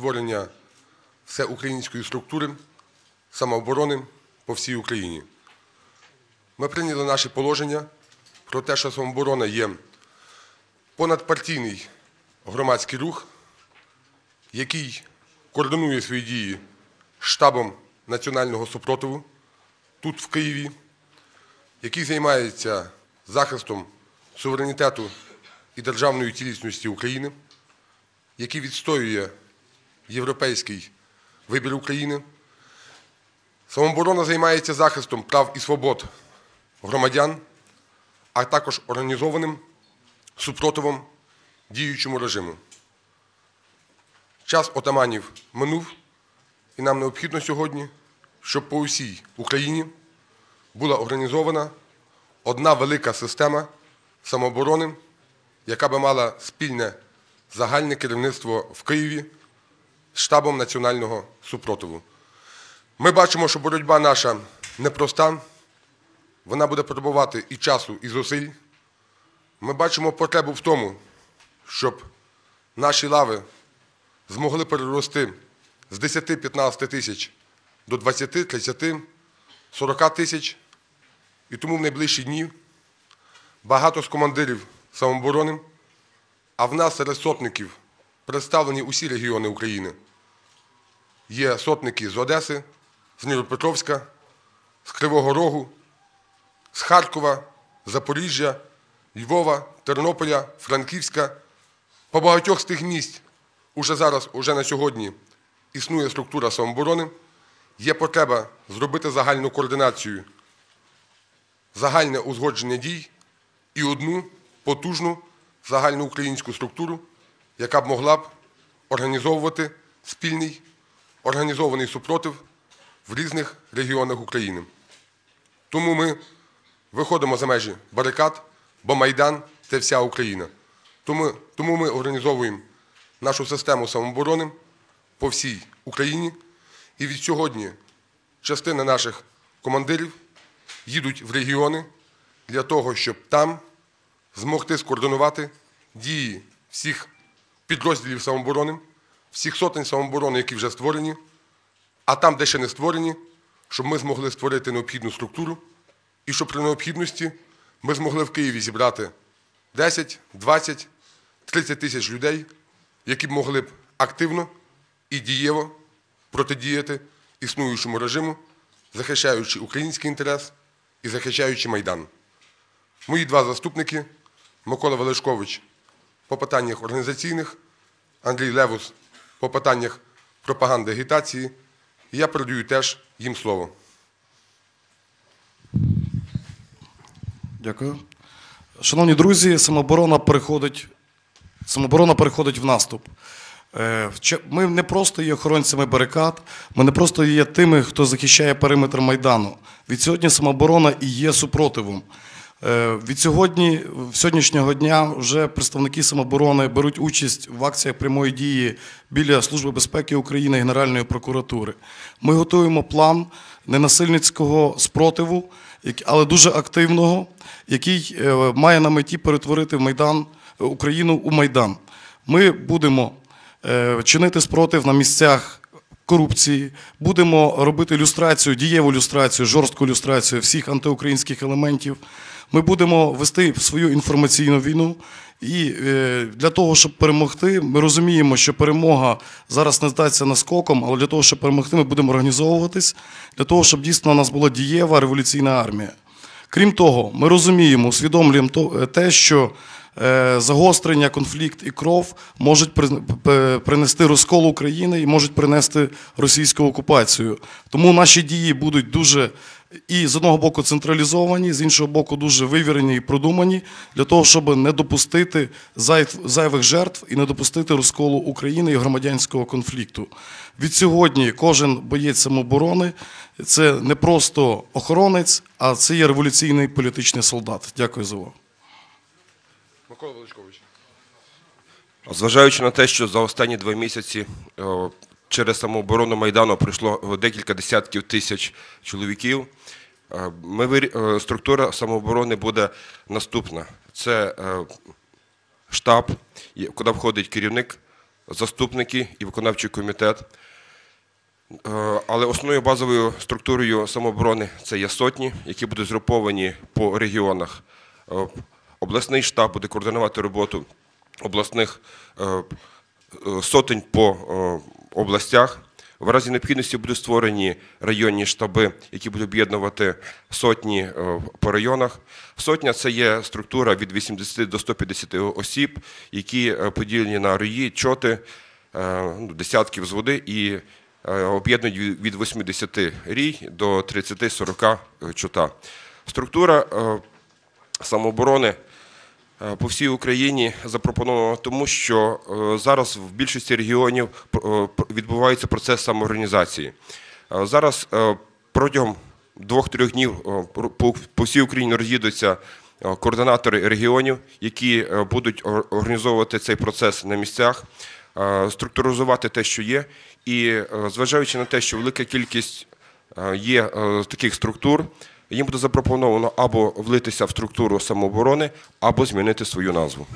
створення всеукраїнської структури самооборони по всій Україні. Ми прийняли наші положення про те, що самооборона є понадпартійний громадський рух, який координує свої дії штабом національного супротиву тут, в Києві, який займається захистом суверенітету і державної цілісності України, який відстоює європейський вибір України. Самооборона займається захистом прав і свобод громадян, а також організованим супротивом діючому режиму. Час отаманів минув, і нам необхідно сьогодні, щоб по усій Україні була організована одна велика система самооборони, яка би мала спільне загальне керівництво в Києві штабом національного супротиву. Ми бачимо, що боротьба наша непроста, вона буде потребувати і часу, і зусиль. Ми бачимо потребу в тому, щоб наші лави змогли перерости з 10-15 тисяч до 20, 30, 40 тисяч. І тому в найближчі дні багато з командирів самооборони, а в нас серед сотників представлені усі регіони України. Є сотники з Одеси, з Дніпропетровська, з Кривого Рогу, з Харкова, Запоріжжя, Львова, Тернополя, Франківська. По багатьох з тих місць уже зараз, уже на сьогодні існує структура самооборони. Є потреба зробити загальну координацію, загальне узгодження дій і одну потужну загальноукраїнську структуру, яка б могла б організовувати спільний організований супротив в різних регіонах України. Тому ми виходимо за межі барикад, бо Майдан це вся Україна. Тому, тому ми організовуємо нашу систему самооборони по всій Україні. І від сьогодні частина наших командирів їдуть в регіони для того, щоб там змогти скоординувати дії всіх підрозділів самооборони, всіх сотень самооборони, які вже створені, а там, де ще не створені, щоб ми змогли створити необхідну структуру і щоб при необхідності ми змогли в Києві зібрати 10, 20, 30 тисяч людей, які б могли б активно і дієво протидіяти існуючому режиму, захищаючи український інтерес і захищаючи Майдан. Мої два заступники Микола Велишкович по питаннях організаційних, Андрій Левус по питаннях пропаганди агітації. І я передаю теж їм слово. Дякую. Шановні друзі, самооборона переходить, самооборона переходить в наступ. Е, Ми не просто є охоронцями барикад, ми не просто є тими, хто захищає периметр Майдану. Від сьогодні самооборона і є супротивом. Е, Від сьогодні, в сьогоднішнього дня вже представники самооборони беруть участь в акціях прямої дії біля Служби безпеки України і Генеральної прокуратури. Ми готуємо план ненасильницького спротиву, але дуже активного, який е, має на меті перетворити Майдан, е, Україну у Майдан. Ми будемо чинити спротив на місцях корупції, будемо робити люстрацію, дієву люстрацію, жорстку люстрацію всіх антиукраїнських елементів. Ми будемо вести свою інформаційну війну. І е, для того, щоб перемогти, ми розуміємо, що перемога зараз не здасться наскоком, але для того, щоб перемогти, ми будемо організовуватись, для того, щоб дійсно у нас була дієва революційна армія. Крім того, ми розуміємо, усвідомлюємо е, те, що загострення, конфлікт і кров можуть принести розкол України і можуть принести російську окупацію. Тому наші дії будуть дуже і з одного боку централізовані, з іншого боку, дуже вивірені і продумані для того, щоб не допустити зайвих жертв і не допустити розколу України і громадянського конфлікту. Від сьогодні кожен боєць самооборони це не просто охоронець, а це є революційний політичний солдат. Дякую за увагу. Микола Величкович. Зважаючи на те, що за останні два місяці е, через самооборону Майдану прийшло е, декілька десятків тисяч чоловіків, е, структура самооборони буде наступна. Це штаб, куди входить керівник заступники і виконавчий комітет. Але основною базовою структурою самооборони це є сотні, які будуть згруповані по регіонах. Обласний штаб буде координувати роботу обласних е, е, сотень по е, областях. В разі необхідності будуть створені районні штаби, які будуть об'єднувати сотні по районах. Сотня це є структура від 80 до 150 осіб, які поділені на рої, чоти, ну, десятки взводи і е, об'єднують від- від 80 рій до 30-40 чота. Структура самооборони по всій Україні запропоновано тому, що е, зараз в більшості регіонів е, відбувається процес самоорганізації. Е, Зараз е, протягом двох-трьох днів е, по, всій Україні роз'їдуться е, координатори регіонів, які е, будуть організовувати цей процес на місцях, е, структуризувати те, що є, і е, зважаючи на те, що велика кількість е, є е, таких структур, їм буде запропоновано або влитися в структуру самооборони, або змінити свою назву.